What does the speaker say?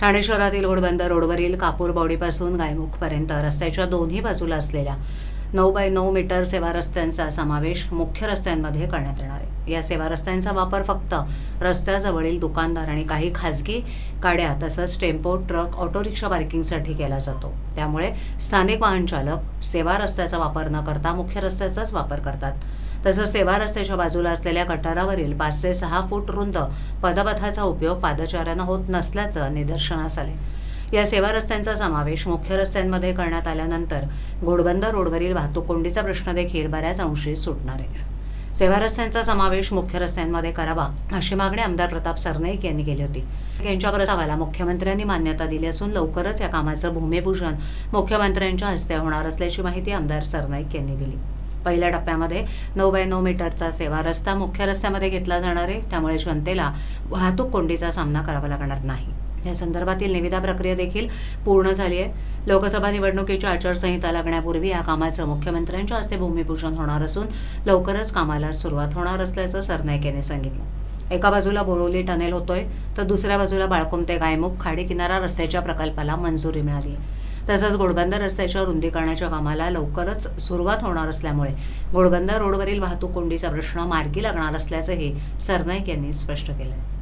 ठाणे शहरातील घोडबंदर रोडवरील कापूर बावडीपासून गायमुखपर्यंत रस्त्याच्या दोन्ही बाजूला असलेल्या नऊ बाय नऊ मीटर सेवा रस्त्यांचा समावेश मुख्य रस्त्यांमध्ये करण्यात येणार आहे. या सेवा रस्त्यांचा वापर फक्त रस्त्याजवळील दुकानदार आणि काही खाजगी गाड्या तसंच टेम्पो ट्रक ऑटो रिक्षा पार्किंगसाठी केला जातो. त्यामुळे स्थानिक वाहन चालक सेवा रस्त्याचा वापर न करता मुख्य रस्त्याचाच वापर करतात. तसंच सेवा रस्त्याच्या बाजूला असलेल्या गटारावरील पाच ते सहा फूट रुंद पदपथाचा उपयोग पादचाऱ्यांना होत नसल्याचं निदर्शनास आले. या सेवा रस्त्यांचा समावेश मुख्य रस्त्यांमध्ये करण्यात आल्यानंतर घोडबंदर रोडवरील वाहतूक कोंडीचा प्रश्न देखील बऱ्याच अंशी सुटणार आहे. सेवा रस्त्यांचा समावेश मुख्य रस्त्यांमध्ये करावा अशी मागणी आमदार प्रताप सरनाईक यांनी केली होती. यांच्या प्रस्तावाला मुख्यमंत्र्यांनी मान्यता दिली असून लवकरच या कामाचं भूमिपूजन मुख्यमंत्र्यांच्या हस्ते होणार असल्याची माहिती आमदार सरनाईक यांनी दिली. पहिल्या टप्प्यामध्ये नऊ बाय नऊ मीटरचा सेवा रस्ता मुख्य रस्त्यामध्ये घेतला जाणार आहे. त्यामुळे जनतेला वाहतूक कोंडीचा सामना करावा लागणार नाही. या संदर्भातील निविदा प्रक्रिया देखील पूर्ण झाली आहे. लोकसभा निवडणुकीची आचारसंहिता लागण्यापूर्वी या कामाचं मुख्यमंत्र्यांच्या हस्ते भूमिपूजन होणार असून लवकरच कामाला सुरुवात होणार असल्याचं सरनाईक यांनी सांगितलं. एका बाजूला बोरोली टनेल होतोय तर दुसऱ्या बाजूला बाळकुमते गायमुख खाडी किनारा रस्त्याच्या प्रकल्पाला मंजुरी मिळाली आहे. तसंच घोडबंदर रस्त्याच्या रुंदीकरणाच्या कामाला लवकरच सुरुवात होणार असल्यामुळे घोडबंदर रोडवरील वाहतूक कोंडीचा प्रश्न मार्गी लागणार असल्याचंही सरनाईक यांनी स्पष्ट केलं